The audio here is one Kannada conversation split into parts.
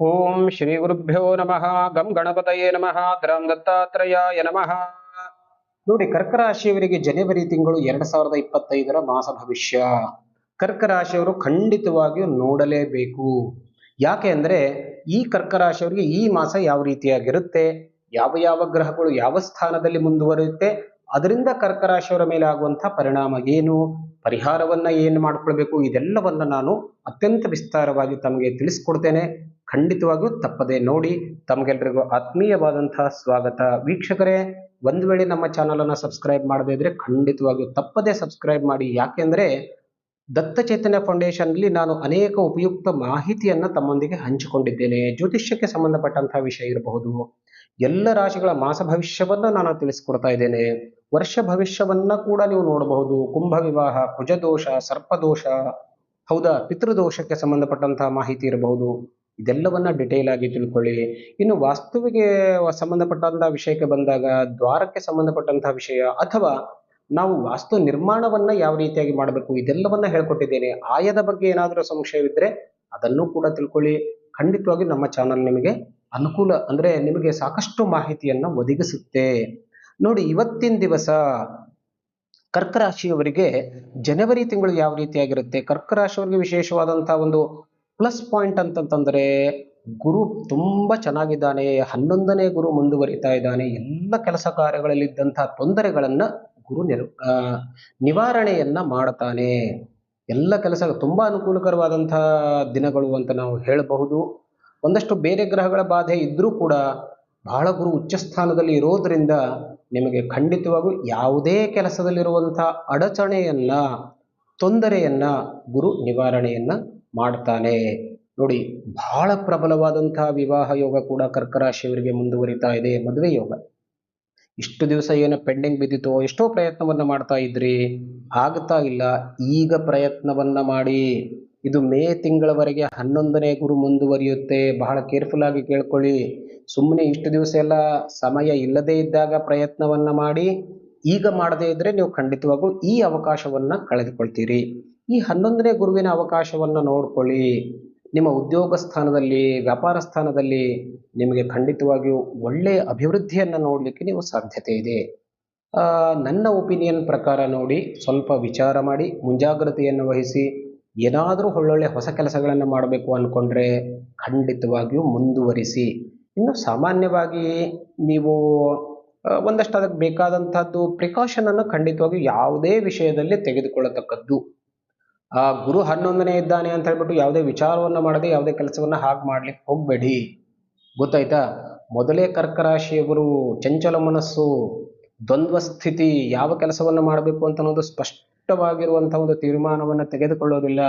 ಓಂ ಶ್ರೀ ಗುರುಭ್ಯೋ ನಮಃ ಗಂ ಗಣಪತಯೇ ನಮಃ ಧರಂ ದತ್ತಾತ್ರೇಯಾಯ ನಮಃ ನೋಡಿ ಕರ್ಕ ರಾಶಿಯವರಿಗೆ ಜನವರಿ ತಿಂಗಳು ಎರಡ್ ಸಾವಿರದ ಇಪ್ಪತ್ತೈದರ ಮಾಸ ಭವಿಷ್ಯ. ಕರ್ಕ ರಾಶಿಯವರು ಖಂಡಿತವಾಗಿಯೂ ನೋಡಲೇಬೇಕು. ಯಾಕೆ ಅಂದ್ರೆ, ಈ ಕರ್ಕ ರಾಶಿಯವರಿಗೆ ಈ ಮಾಸ ಯಾವ ರೀತಿಯಾಗಿರುತ್ತೆ, ಯಾವ ಯಾವ ಗ್ರಹಗಳು ಯಾವ ಸ್ಥಾನದಲ್ಲಿ ಮುಂದುವರಿಯುತ್ತೆ, ಅದರಿಂದ ಕರ್ಕ ರಾಶಿಯವರ ಮೇಲೆ ಆಗುವಂತಹ ಪರಿಣಾಮ ಏನು ಪರಿಹಾರವನ್ನ ಏನು ಮಾಡಿಕೊಳ್ಬೇಕು? ಇದೆಲ್ಲವನ್ನ ನಾನು ಅತ್ಯಂತ ವಿಸ್ತಾರವಾಗಿ ತಮಗೆ ತಿಳಿಸ್ಕೊಡ್ತೇನೆ. ಖಂಡಿತವಾಗಿಯೂ ತಪ್ಪದೆ ನೋಡಿ ತಮಗೆಲ್ಲರಿಗೂ ಆತ್ಮೀಯವಾದಂತಹ ಸ್ವಾಗತ. ವೀಕ್ಷಕರೇ, ಒಂದು ವೇಳೆ ನಮ್ಮ ಚಾನಲನ್ನು ಸಬ್ಸ್ಕ್ರೈಬ್ ಮಾಡದೇ ಇದ್ರೆ ಖಂಡಿತವಾಗಿಯೂ ತಪ್ಪದೆ ಸಬ್ಸ್ಕ್ರೈಬ್ ಮಾಡಿ. ಯಾಕೆಂದ್ರೆ ದತ್ತ ಚೈತನ್ಯ ಫೌಂಡೇಶನ್ ಅಲ್ಲಿ ನಾನು ಅನೇಕ ಉಪಯುಕ್ತ ಮಾಹಿತಿಯನ್ನ ತಮ್ಮೊಂದಿಗೆ ಹಂಚಿಕೊಂಡಿದ್ದೇನೆ. ಜ್ಯೋತಿಷ್ಯಕ್ಕೆ ಸಂಬಂಧಪಟ್ಟಂತಹ ವಿಷಯ ಇರಬಹುದು. ಎಲ್ಲ ರಾಶಿಗಳ ಮಾಸ ಭವಿಷ್ಯವನ್ನು ನಾನು ತಿಳಿಸ್ಕೊಡ್ತಾ ಇದ್ದೇನೆ. ವರ್ಷ ಭವಿಷ್ಯವನ್ನ ಕೂಡ ನೀವು ನೋಡಬಹುದು. ಕುಂಭ ವಿವಾಹ ಕುಜದೋಷ ಸರ್ಪದೋಷ, ಹೌದಾ? ಪಿತೃದೋಷಕ್ಕೆ ಸಂಬಂಧಪಟ್ಟಂತಹ ಮಾಹಿತಿ ಇರಬಹುದು. ಇದೆಲ್ಲವನ್ನ ಡಿಟೇಲ್ ಆಗಿ ತಿಳ್ಕೊಳ್ಳಿ. ಇನ್ನು ವಾಸ್ತುವಿಗೆ ಸಂಬಂಧಪಟ್ಟಂತಹ ವಿಷಯಕ್ಕೆ ಬಂದಾಗ, ದ್ವಾರಕ್ಕೆ ಸಂಬಂಧಪಟ್ಟಂತಹ ವಿಷಯ ಅಥವಾ ನಾವು ವಾಸ್ತು ನಿರ್ಮಾಣವನ್ನ ಯಾವ ರೀತಿಯಾಗಿ ಮಾಡಬೇಕು, ಇದೆಲ್ಲವನ್ನ ಹೇಳ್ಕೊಟ್ಟಿದ್ದೇನೆ. ಆಯದ ಬಗ್ಗೆ ಏನಾದರೂ ಸಂಶಯವಿದ್ರೆ ಅದನ್ನು ಕೂಡ ತಿಳ್ಕೊಳ್ಳಿ. ಖಂಡಿತವಾಗಿ ನಮ್ಮ ಚಾನಲ್ ನಿಮಗೆ ಅನುಕೂಲ ಅಂದ್ರೆ ನಿಮಗೆ ಸಾಕಷ್ಟು ಮಾಹಿತಿಯನ್ನ ಒದಗಿಸುತ್ತೆ. ನೋಡಿ ಇವತ್ತಿನ ದಿವಸ ಕರ್ಕ ರಾಶಿಯವರಿಗೆ ಜನವರಿ ತಿಂಗಳು ಯಾವ ರೀತಿಯಾಗಿರುತ್ತೆ? ಕರ್ಕ ರಾಶಿಯವರಿಗೆ ವಿಶೇಷವಾದಂತಹ ಒಂದು ಪ್ಲಸ್ ಪಾಯಿಂಟ್ ಅಂತಂತಂದ್ರೆ ಗುರು ತುಂಬಾ ಚೆನ್ನಾಗಿದ್ದಾನೆ, ಹನ್ನೊಂದನೇ ಗುರು ಮುಂದುವರಿತಾ ಇದ್ದಾನೆ, ಎಲ್ಲ ಕೆಲಸ ಕಾರ್ಯಗಳಲ್ಲಿದ್ದಂತಹ ತೊಂದರೆಗಳನ್ನ ಗುರು ನಿರ್ ನಿವಾರಣೆಯನ್ನ ಮಾಡ್ತಾನೆ. ಎಲ್ಲ ಕೆಲಸ ತುಂಬಾ ಅನುಕೂಲಕರವಾದಂತಹ ದಿನಗಳು ಅಂತ ನಾವು ಹೇಳಬಹುದು. ಒಂದಷ್ಟು ಬೇರೆ ಗ್ರಹಗಳ ಬಾಧೆ ಇದ್ರೂ ಕೂಡ ಬಹಳ ಗುರು ಉಚ್ಚ ಸ್ಥಾನದಲ್ಲಿ ಇರೋದರಿಂದ ನಿಮಗೆ ಖಂಡಿತವಾಗೂ ಯಾವುದೇ ಕೆಲಸದಲ್ಲಿರುವಂಥ ಅಡಚಣೆಯನ್ನ, ತೊಂದರೆಯನ್ನು ಗುರು ನಿವಾರಣೆಯನ್ನು ಮಾಡ್ತಾನೆ. ನೋಡಿ, ಬಹಳ ಪ್ರಬಲವಾದಂಥ ವಿವಾಹ ಯೋಗ ಕೂಡ ಕರ್ಕ ರಾಶಿಯವರಿಗೆ ಮುಂದುವರಿತಾ ಇದೆ, ಮದುವೆ ಯೋಗ. ಇಷ್ಟು ದಿವಸ ಏನು ಪೆಂಡಿಂಗ್ ಬಿದ್ದಿತ್ತೋ, ಎಷ್ಟೋ ಪ್ರಯತ್ನವನ್ನು ಮಾಡ್ತಾ ಇದ್ರಿ. ಆಗ್ತಾ ಇಲ್ಲ, ಈಗ ಪ್ರಯತ್ನವನ್ನು ಮಾಡಿ. ಇದು ಮೇ ತಿಂಗಳವರೆಗೆ ಹನ್ನೊಂದನೇ ಗುರು ಮುಂದುವರಿಯುತ್ತೆ. ಬಹಳ ಕೇರ್ಫುಲ್ ಆಗಿ ಕೇಳ್ಕೊಳ್ಳಿ. ಸುಮ್ಮನೆ ಇಷ್ಟು ದಿವಸ ಎಲ್ಲ ಸಮಯ ಇಲ್ಲದೇ ಇದ್ದಾಗ ಪ್ರಯತ್ನವನ್ನು ಮಾಡಿ, ಈಗ ಮಾಡದೇ ಇದ್ರೆ ನೀವು ಖಂಡಿತವಾಗೂ ಈ ಅವಕಾಶವನ್ನ ಕಳೆದುಕೊಳ್ತೀರಿ. ಈ ಹನ್ನೊಂದನೇ ಗುರುವಿನ ಅವಕಾಶವನ್ನ ನೋಡ್ಕೊಳ್ಳಿ. ನಿಮ್ಮ ಉದ್ಯೋಗ ಸ್ಥಾನದಲ್ಲಿ, ವ್ಯಾಪಾರ ಸ್ಥಾನದಲ್ಲಿ ನಿಮಗೆ ಖಂಡಿತವಾಗಿಯೂ ಒಳ್ಳೆಯ ಅಭಿವೃದ್ಧಿಯನ್ನು ನೋಡಲಿಕ್ಕೆ ನೀವು ಸಾಧ್ಯತೆ ಇದೆ. ನನ್ನ ಒಪಿನಿಯನ್ ಪ್ರಕಾರ ನೋಡಿ, ಸ್ವಲ್ಪ ವಿಚಾರ ಮಾಡಿ, ಮುಂಜಾಗ್ರತೆಯನ್ನು ವಹಿಸಿ ಏನಾದರೂ ಒಳ್ಳೊಳ್ಳೆ ಹೊಸ ಕೆಲಸಗಳನ್ನು ಮಾಡಬೇಕು ಅಂದ್ಕೊಂಡ್ರೆ ಖಂಡಿತವಾಗಿಯೂ ಮುಂದುವರಿಸಿ. ಇನ್ನು ಸಾಮಾನ್ಯವಾಗಿ ನೀವು ಒಂದಷ್ಟು ಅದಕ್ಕೆ ಬೇಕಾದಂಥದ್ದು ಪ್ರಿಕಾಷನ್ ಅನ್ನು ಖಂಡಿತವಾಗಿಯೂ ಯಾವುದೇ ವಿಷಯದಲ್ಲಿ ತೆಗೆದುಕೊಳ್ಳತಕ್ಕದ್ದು. ಆ, ಗುರು ಹನ್ನೊಂದನೇ ಇದ್ದಾನೆ ಅಂತ ಹೇಳ್ಬಿಟ್ಟು ಯಾವುದೇ ವಿಚಾರವನ್ನು ಮಾಡದೆ, ಯಾವುದೇ ಕೆಲಸವನ್ನ ಹಾಗೆ ಮಾಡ್ಲಿಕ್ಕೆ ಹೋಗಬೇಡಿ. ಗೊತ್ತಾಯ್ತಾ? ಮೊದಲೇ ಕರ್ಕ ರಾಶಿಯವರು ಚಂಚಲ ಮನಸ್ಸು, ದ್ವಂದ್ವ ಸ್ಥಿತಿ, ಯಾವ ಕೆಲಸವನ್ನು ಮಾಡಬೇಕು ಅಂತ ಅನ್ನೋದು ಸ್ಪಷ್ಟವಾಗಿರುವಂತಹ ಒಂದು ತೀರ್ಮಾನವನ್ನ ತೆಗೆದುಕೊಳ್ಳೋದಿಲ್ಲ.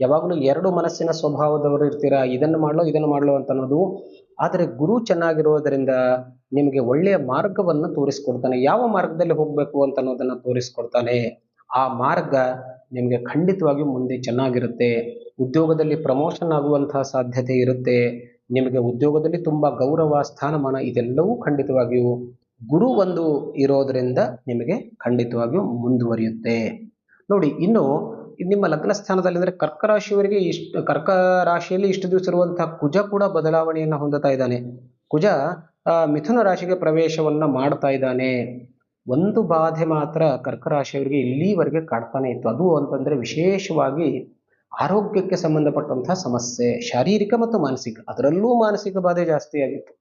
ಯಾವಾಗಲೂ ಎರಡು ಮನಸ್ಸಿನ ಸ್ವಭಾವದವರು ಇರ್ತೀರಾ? ಇದನ್ನು ಮಾಡಲು, ಇದನ್ನು ಮಾಡ್ಲು ಅಂತ ಅನ್ನೋದು ಆದರೆ ಗುರು ಚೆನ್ನಾಗಿರೋದರಿಂದ ನಿಮಗೆ ಒಳ್ಳೆಯ ಮಾರ್ಗವನ್ನು ತೋರಿಸ್ಕೊಡ್ತಾನೆ. ಯಾವ ಮಾರ್ಗದಲ್ಲಿ ಹೋಗ್ಬೇಕು ಅಂತ ಅನ್ನೋದನ್ನ ತೋರಿಸ್ಕೊಡ್ತಾನೆ. ಆ ಮಾರ್ಗ ನಿಮಗೆ ಖಂಡಿತವಾಗಿಯೂ ಮುಂದೆ ಚೆನ್ನಾಗಿರುತ್ತೆ. ಉದ್ಯೋಗದಲ್ಲಿ ಪ್ರಮೋಷನ್ ಆಗುವಂತಹ ಸಾಧ್ಯತೆ ಇರುತ್ತೆ. ನಿಮಗೆ ಉದ್ಯೋಗದಲ್ಲಿ ತುಂಬಾ ಗೌರವ, ಸ್ಥಾನಮಾನ ಇದೆಲ್ಲವೂ ಖಂಡಿತವಾಗಿಯೂ ಗುರು ಒಂದು ಇರೋದ್ರಿಂದ ನಿಮಗೆ ಖಂಡಿತವಾಗಿಯೂ ಮುಂದುವರಿಯುತ್ತೆ. ನೋಡಿ, ಇನ್ನು ನಿಮ್ಮ ಲಗ್ನ ಸ್ಥಾನದಲ್ಲಿ ಅಂದರೆ ಕರ್ಕ ರಾಶಿಯವರಿಗೆ ಇಷ್ಟು ಕರ್ಕ ರಾಶಿಯಲ್ಲಿ ಇಷ್ಟು ದಿವಸ ಇರುವಂತಹ ಕುಜ ಕೂಡ ಬದಲಾವಣೆಯನ್ನು ಹೊಂದುತ್ತಾ ಇದ್ದಾನೆ. ಕುಜ ಮಿಥುನ ರಾಶಿಗೆ ಪ್ರವೇಶವನ್ನ ಮಾಡ್ತಾ ಇದ್ದಾನೆ. ಒಂದು ಬಾಧೆ ಮಾತ್ರ ಕರ್ಕ ರಾಶಿಯವರಿಗೆ ಇಲ್ಲಿವರೆಗೆ ಕಾಡ್ತಾನೆ ಇತ್ತು. ಅದು ಅಂತಂದ್ರೆ ವಿಶೇಷವಾಗಿ ಆರೋಗ್ಯಕ್ಕೆ ಸಂಬಂಧಪಟ್ಟಂತಹ ಸಮಸ್ಯೆ. ಶಾರೀರಿಕ ಮತ್ತು ಮಾನಸಿಕ, ಅದರಲ್ಲೂ ಮಾನಸಿಕ ಬಾಧೆ ಜಾಸ್ತಿ ಆಗಿತ್ತು.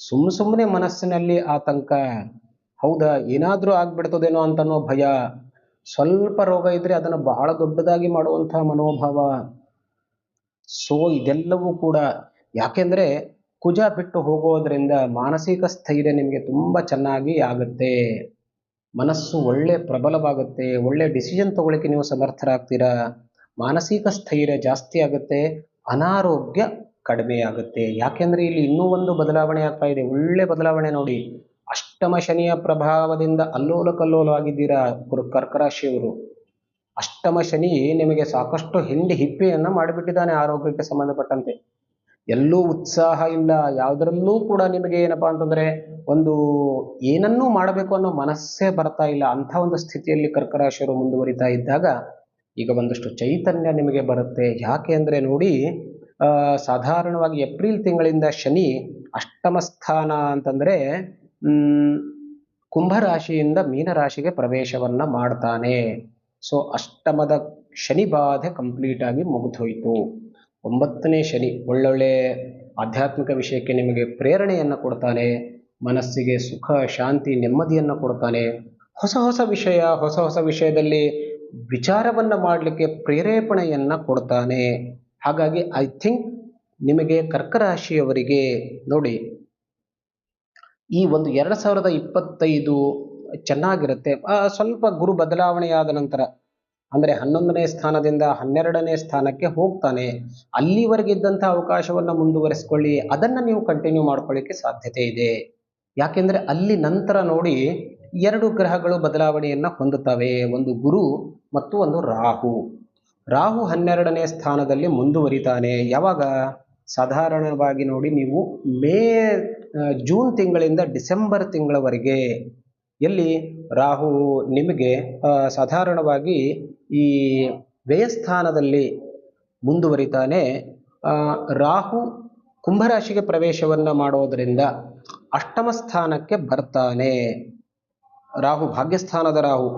ಸುಮ್ ಸುಮ್ಮನೆ ಮನಸ್ಸಿನಲ್ಲಿ ಆತಂಕ, ಹೌದಾ, ಏನಾದರೂ ಆಗ್ಬಿಡ್ತದೇನೋ ಅಂತನೋ ಭಯ. ಸ್ವಲ್ಪ ರೋಗ ಇದ್ರೆ ಅದನ್ನು ಬಹಳ ದೊಡ್ಡದಾಗಿ ಮಾಡುವಂತಹ ಮನೋಭಾವ. ಸೊ, ಇದೆಲ್ಲವೂ ಕೂಡ ಯಾಕೆಂದ್ರೆ ಕುಜ ಬಿಟ್ಟು ಹೋಗೋದ್ರಿಂದ ಮಾನಸಿಕ ಸ್ಥೈರ್ಯ ನಿಮಗೆ ತುಂಬಾ ಚೆನ್ನಾಗಿ ಆಗುತ್ತೆ. ಮನಸ್ಸು ಒಳ್ಳೆ ಪ್ರಬಲವಾಗುತ್ತೆ, ಒಳ್ಳೆ ಡಿಸಿಷನ್ ತಗೊಳ್ಳಿಕ್ಕೆ ನೀವು ಸಮರ್ಥರಾಗ್ತೀರಾ? ಮಾನಸಿಕ ಸ್ಥೈರ್ಯ ಜಾಸ್ತಿ ಆಗುತ್ತೆ, ಅನಾರೋಗ್ಯ ಕಡಿಮೆ ಆಗುತ್ತೆ. ಯಾಕೆಂದ್ರೆ ಇಲ್ಲಿ ಇನ್ನೂ ಒಂದು ಬದಲಾವಣೆ ಆಗ್ತಾ ಇದೆ. ಒಳ್ಳೆ ಬದಲಾವಣೆ ನೋಡಿ. ಅಷ್ಟಮ ಶನಿಯ ಪ್ರಭಾವದಿಂದ ಅಲ್ಲೋಲ ಕಲ್ಲೋಲವಾಗಿದ್ದೀರಾ ಕರ್ಕ ರಾಶಿಯವರು ಅಷ್ಟಮ ಶನಿ ನಿಮಗೆ ಸಾಕಷ್ಟು ಹಿಂಡಿ ಹಿಪ್ಪೆಯನ್ನ ಮಾಡಿಬಿಟ್ಟಿದ್ದಾನೆ ಆರೋಗ್ಯಕ್ಕೆ ಸಂಬಂಧಪಟ್ಟಂತೆ. ಎಲ್ಲೂ ಉತ್ಸಾಹ ಇಲ್ಲ. ಯಾವುದರಲ್ಲೂ ಕೂಡ ನಿಮಗೆ ಏನಪ್ಪಾ ಅಂತಂದ್ರೆ ಒಂದು ಏನನ್ನೂ ಮಾಡಬೇಕು ಅನ್ನೋ ಮನಸ್ಸೇ ಬರ್ತಾ ಇಲ್ಲ. ಅಂಥ ಒಂದು ಸ್ಥಿತಿಯಲ್ಲಿ ಕರ್ಕರಾಶಿಯರು ಮುಂದುವರಿತಾ ಇದ್ದಾಗ ಈಗ ಒಂದಷ್ಟು ಚೈತನ್ಯ ನಿಮಗೆ ಬರುತ್ತೆ. ಯಾಕೆ ಅಂದರೆ ನೋಡಿ ಸಾಧಾರಣವಾಗಿ ಏಪ್ರಿಲ್ ತಿಂಗಳಿಂದ ಶನಿ ಅಷ್ಟಮ ಸ್ಥಾನ ಅಂತಂದ್ರೆ ಕುಂಭರಾಶಿಯಿಂದ ಮೀನರಾಶಿಗೆ ಪ್ರವೇಶವನ್ನ ಮಾಡ್ತಾನೆ. ಸೊ, ಅಷ್ಟಮದ ಶನಿ ಬಾಧೆ ಕಂಪ್ಲೀಟ್ ಆಗಿ ಮುಗಿದೋಯ್ತು ಒಂಬತ್ತನೇ ಶನಿ, ಒಳ್ಳೊಳ್ಳೆ ಆಧ್ಯಾತ್ಮಿಕ ವಿಷಯಕ್ಕೆ ನಿಮಗೆ ಪ್ರೇರಣೆಯನ್ನು ಕೊಡ್ತಾನೆ, ಮನಸ್ಸಿಗೆ ಸುಖ, ಶಾಂತಿ, ನೆಮ್ಮದಿಯನ್ನು ಕೊಡ್ತಾನೆ. ಹೊಸ ಹೊಸ ವಿಷಯ, ಹೊಸ ಹೊಸ ವಿಷಯದಲ್ಲಿ ವಿಚಾರವನ್ನು ಮಾಡಲಿಕ್ಕೆ ಪ್ರೇರೇಪಣೆಯನ್ನು ಕೊಡ್ತಾನೆ. ಹಾಗಾಗಿ ಐ ಥಿಂಕ್ ನಿಮಗೆ ಕರ್ಕರಾಶಿಯವರಿಗೆ ನೋಡಿ ಈ ಒಂದು ಎರಡು ಸಾವಿರದ ಇಪ್ಪತ್ತೈದು ಚೆನ್ನಾಗಿರುತ್ತೆ. ಸ್ವಲ್ಪ ಗುರು ಬದಲಾವಣೆಯಾದ ನಂತರ, ಅಂದ್ರೆ ಹನ್ನೊಂದನೇ ಸ್ಥಾನದಿಂದ ಹನ್ನೆರಡನೇ ಸ್ಥಾನಕ್ಕೆ ಹೋಗ್ತಾನೆ. ಅಲ್ಲಿವರೆಗಿದ್ದಂಥ ಅವಕಾಶವನ್ನ ಮುಂದುವರಿಸ್ಕೊಳ್ಳಿ. ಅದನ್ನ ನೀವು ಕಂಟಿನ್ಯೂ ಮಾಡ್ಕೊಳ್ಳಿಕ್ಕೆ ಸಾಧ್ಯತೆ ಇದೆ. ಯಾಕೆಂದ್ರೆ ಅಲ್ಲಿ ನಂತರ ನೋಡಿ ಎರಡು ಗ್ರಹಗಳು ಬದಲಾವಣೆಯನ್ನು ಹೊಂದುತ್ತವೆ. ಒಂದು ಗುರು ಮತ್ತು ಒಂದು ರಾಹು. ರಾಹು ಹನ್ನೆರಡನೇ ಸ್ಥಾನದಲ್ಲಿ ಮುಂದುವರಿತಾನೆ. ಯಾವಾಗ? ಸಾಧಾರಣವಾಗಿ ನೋಡಿ ನೀವು ಮೇ ಜೂನ್ ತಿಂಗಳಿಂದ ಡಿಸೆಂಬರ್ ತಿಂಗಳವರೆಗೆ ಎಲ್ಲಿ ರಾಹು ನಿಮಗೆ ಸಾಧಾರಣವಾಗಿ ಈ ವ್ಯಯಸ್ಥಾನದಲ್ಲಿ ಮುಂದುವರಿತಾನೆ. ರಾಹು ಕುಂಭರಾಶಿಗೆ ಪ್ರವೇಶವನ್ನು ಮಾಡೋದರಿಂದ ಅಷ್ಟಮ ಸ್ಥಾನಕ್ಕೆ ಬರ್ತಾನೆ. ರಾಹು ಭಾಗ್ಯಸ್ಥಾನದ ರಾಹು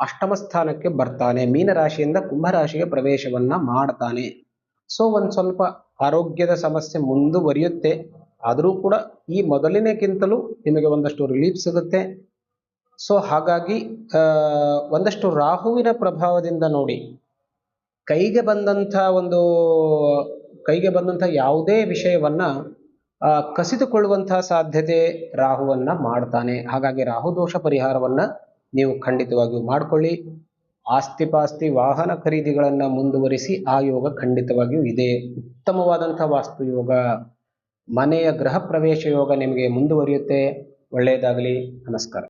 ಅಷ್ಟಮ ಸ್ಥಾನಕ್ಕೆ ಬರ್ತಾನೆ. ಮೀನರಾಶಿಯಿಂದ ಕುಂಭರಾಶಿಗೆ ಪ್ರವೇಶವನ್ನು ಮಾಡ್ತಾನೆ. ಸೊ ಒಂದು ಸ್ವಲ್ಪ ಆರೋಗ್ಯದ ಸಮಸ್ಯೆ ಮುಂದುವರಿಯುತ್ತೆ. ಆದರೂ ಕೂಡ ಈ ಮೊದಲಿನಕ್ಕಿಂತಲೂ ನಿಮಗೆ ಒಂದಷ್ಟು ರಿಲೀಫ್ ಸಿಗುತ್ತೆ. ಸೊ ಹಾಗಾಗಿ ಒಂದಷ್ಟು ರಾಹುವಿನ ಪ್ರಭಾವದಿಂದ ನೋಡಿ. ಕೈಗೆ ಬಂದಂಥ ಒಂದು, ಕೈಗೆ ಬಂದಂಥ ಯಾವುದೇ ವಿಷಯವನ್ನ ಕಸಿದುಕೊಳ್ಳುವಂತಹ ಸಾಧ್ಯತೆ ರಾಹುವನ್ನ ಮಾಡ್ತಾನೆ. ಹಾಗಾಗಿ ರಾಹು ದೋಷ ಪರಿಹಾರವನ್ನ ನೀವು ಖಂಡಿತವಾಗಿಯೂ ಮಾಡಿಕೊಳ್ಳಿ. ಆಸ್ತಿ ಪಾಸ್ತಿ ವಾಹನ ಖರೀದಿಗಳನ್ನು ಮುಂದುವರಿಸಿ ಆ ಯೋಗ ಖಂಡಿತವಾಗಿಯೂ ಇದೆ. ಉತ್ತಮವಾದಂಥ ವಾಸ್ತು ಯೋಗ ಮನೆಯ ಗೃಹ ಪ್ರವೇಶ ಯೋಗ ನಿಮಗೆ ಮುಂದುವರಿಯುತ್ತೆ. ಒಳ್ಳೆಯದಾಗಲಿ. ನಮಸ್ಕಾರ.